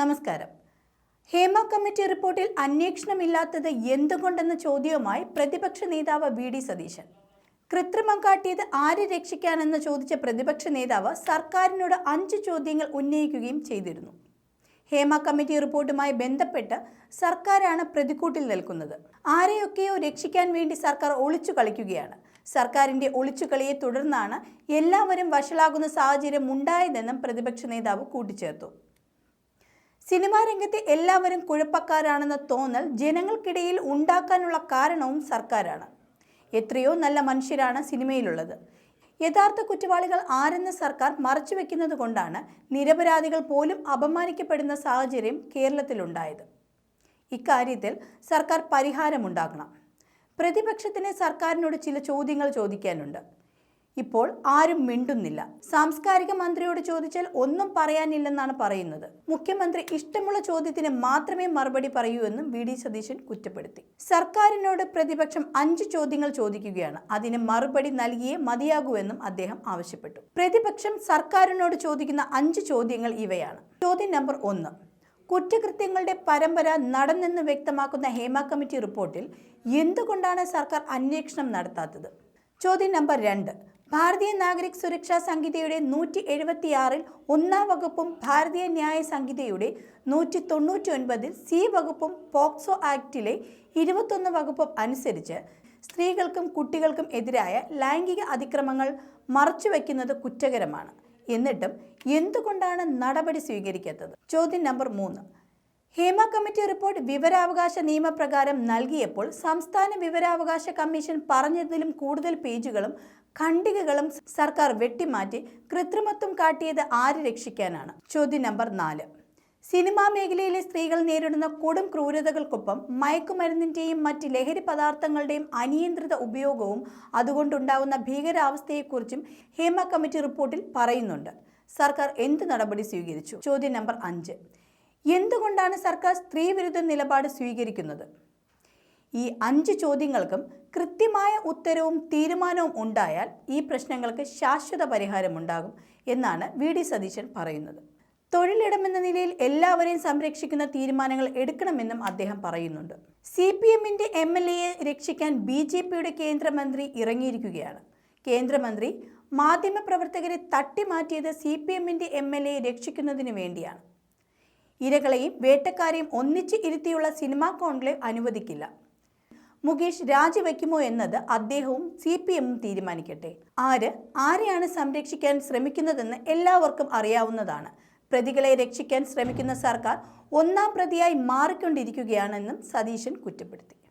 നമസ്കാരം. ഹേമ കമ്മിറ്റി റിപ്പോർട്ടിൽ അന്വേഷണമില്ലാത്തത് എന്തുകൊണ്ടെന്ന ചോദ്യവുമായി പ്രതിപക്ഷ നേതാവ് വി ഡി സതീശൻ. കൃത്രിമം കാട്ടിയത് ആരെ രക്ഷിക്കാനെന്ന് ചോദിച്ച പ്രതിപക്ഷ നേതാവ് സർക്കാരിനോട് അഞ്ച് ചോദ്യങ്ങൾ ഉന്നയിക്കുകയും ചെയ്തിരുന്നു. ഹേമ കമ്മിറ്റി റിപ്പോർട്ടുമായി ബന്ധപ്പെട്ട് സർക്കാരാണ് പ്രതിക്കൂട്ടിൽ നിൽക്കുന്നത്. ആരെയൊക്കെയോ രക്ഷിക്കാൻ വേണ്ടി സർക്കാർ ഒളിച്ചു കളിക്കുകയാണ്. സർക്കാരിന്റെ ഒളിച്ചുകളിയെ തുടർന്നാണ് എല്ലാവരും വഷളാകുന്ന സാഹചര്യം ഉണ്ടായതെന്നും പ്രതിപക്ഷ നേതാവ് കൂട്ടിച്ചേർത്തു. സിനിമാ രംഗത്തെ എല്ലാവരും കുഴപ്പക്കാരാണെന്ന തോന്നൽ ജനങ്ങൾക്കിടയിൽ ഉണ്ടാക്കാനുള്ള കാരണവും സർക്കാരാണ്. എത്രയോ നല്ല മനുഷ്യരാണ് സിനിമയിലുള്ളത്. യഥാർത്ഥ കുറ്റവാളികൾ ആരെന്ന സർക്കാർ മറച്ചുവെക്കുന്നത് കൊണ്ടാണ് നിരപരാധികൾ പോലും അപമാനിക്കപ്പെടുന്ന സാഹചര്യം കേരളത്തിലുണ്ടായത്. ഇക്കാര്യത്തിൽ സർക്കാർ പരിഹാരമുണ്ടാക്കണം പ്രതിപക്ഷത്തിന് സർക്കാരിനോട് ചില ചോദ്യങ്ങൾ ചോദിക്കാനുണ്ട്. ഇപ്പോൾ ആരും മിണ്ടുന്നില്ല. സാംസ്കാരിക മന്ത്രിയോട് ചോദിച്ചാൽ ഒന്നും പറയാനില്ലെന്നാണ് പറയുന്നത്. മുഖ്യമന്ത്രി ഇഷ്ടമുള്ള ചോദ്യത്തിന് മാത്രമേ മറുപടി പറയൂ എന്നും വി ഡി സതീശൻ കുറ്റപ്പെടുത്തി. സർക്കാരിനോട് പ്രതിപക്ഷം അഞ്ച് ചോദ്യങ്ങൾ ചോദിക്കുകയാണ്. അതിന് മറുപടി നൽകിയേ മതിയാകൂ എന്നും അദ്ദേഹം ആവശ്യപ്പെട്ടു. പ്രതിപക്ഷം സർക്കാരിനോട് ചോദിക്കുന്ന അഞ്ച് ചോദ്യങ്ങൾ ഇവയാണ്. ചോദ്യം നമ്പർ ഒന്ന്. കുറ്റകൃത്യങ്ങളുടെ പരമ്പര നടന്നെന്ന് വ്യക്തമാക്കുന്ന ഹേമ കമ്മിറ്റി റിപ്പോർട്ടിൽ എന്തുകൊണ്ടാണ് സർക്കാർ അന്വേഷണം നടത്താത്തത്? ചോദ്യം നമ്പർ രണ്ട്. ഭാരതീയ നാഗരിക് സുരക്ഷാ സംഹിതയുടെ നൂറ്റി എഴുപത്തിയാറിൽ ഒന്നാം വകുപ്പും ഭാരതീയ ന്യായ സംഹിതയുടെ നൂറ്റി തൊണ്ണൂറ്റി ഒൻപതിൽ സി വകുപ്പും പോക്സോ ആക്ടിലെ ഇരുപത്തൊന്ന് വകുപ്പും അനുസരിച്ച് സ്ത്രീകൾക്കും കുട്ടികൾക്കും എതിരായ ലൈംഗിക അതിക്രമങ്ങൾ മറച്ചുവെക്കുന്നത് കുറ്റകരമാണ്. എന്നിട്ടും എന്തുകൊണ്ടാണ് നടപടി സ്വീകരിക്കാത്തത്? ചോദ്യം നമ്പർ മൂന്ന്. ഹേമ കമ്മിറ്റി റിപ്പോർട്ട് വിവരാവകാശ നിയമപ്രകാരം നൽകിയപ്പോൾ സംസ്ഥാന വിവരാവകാശ കമ്മീഷൻ പറഞ്ഞതിലും കൂടുതൽ പേജുകളും ഖണ്ഡികകളും സർക്കാർ വെട്ടിമാറ്റി കൃത്രിമത്വം കാട്ടിയത് ആര് രക്ഷിക്കാനാണ്? ചോദ്യം നമ്പർ നാല്. സിനിമാ മേഖലയിലെ സ്ത്രീകൾ നേരിടുന്ന കൊടും ക്രൂരതകൾക്കൊപ്പം മയക്കുമരുന്നിന്റെയും മറ്റ് ലഹരി പദാർത്ഥങ്ങളുടെയും അനിയന്ത്രിത ഉപയോഗവും അതുകൊണ്ടുണ്ടാകുന്ന ഭീകരാവസ്ഥയെക്കുറിച്ചും ഹേമ കമ്മിറ്റി റിപ്പോർട്ടിൽ പറയുന്നുണ്ട്. സർക്കാർ എന്ത് നടപടി സ്വീകരിച്ചു? ചോദ്യം നമ്പർ അഞ്ച്. എന്തുകൊണ്ടാണ് സർക്കാർ സ്ത്രീവിരുദ്ധ നിലപാട് സ്വീകരിക്കുന്നത്? ഈ അഞ്ച് ചോദ്യങ്ങൾക്കും കൃത്യമായ ഉത്തരവും തീരുമാനവും ഉണ്ടായാൽ ഈ പ്രശ്നങ്ങൾക്ക് ശാശ്വത പരിഹാരമുണ്ടാകും എന്നാണ് വി ഡി സതീശൻ പറയുന്നത്. തൊഴിലിടമെന്ന നിലയിൽ എല്ലാവരെയും സംരക്ഷിക്കുന്ന തീരുമാനങ്ങൾ എടുക്കണമെന്നും അദ്ദേഹം പറയുന്നുണ്ട്. സി പി എമ്മിന്റെ എം എൽ എയെ രക്ഷിക്കാൻ ബി ജെ പിയുടെ കേന്ദ്രമന്ത്രി ഇറങ്ങിയിരിക്കുകയാണ്. കേന്ദ്രമന്ത്രി മാധ്യമപ്രവർത്തകരെ തട്ടിമാറ്റിയത് സി പി എമ്മിന്റെ എം എൽ എയെ രക്ഷിക്കുന്നതിന് വേണ്ടിയാണ്. ഇരകളെയും വേട്ടക്കാരെയും ഒന്നിച്ച് ഇരുത്തിയുള്ള സിനിമാ കോൺക്ലേവ് അനുവദിക്കില്ല. മുകേഷ് രാജിവെക്കുമോ എന്നത് അദ്ദേഹവും സി പി എമ്മും തീരുമാനിക്കട്ടെ. ആര്? ആരെയാണ് സംരക്ഷിക്കാൻ ശ്രമിക്കുന്നതെന്ന് എല്ലാവർക്കും അറിയാവുന്നതാണ്. പ്രതികളെ രക്ഷിക്കാൻ ശ്രമിക്കുന്ന സർക്കാർ ഒന്നാം പ്രതിയായി മാറിക്കൊണ്ടിരിക്കുകയാണെന്നും സതീശൻ കുറ്റപ്പെടുത്തി.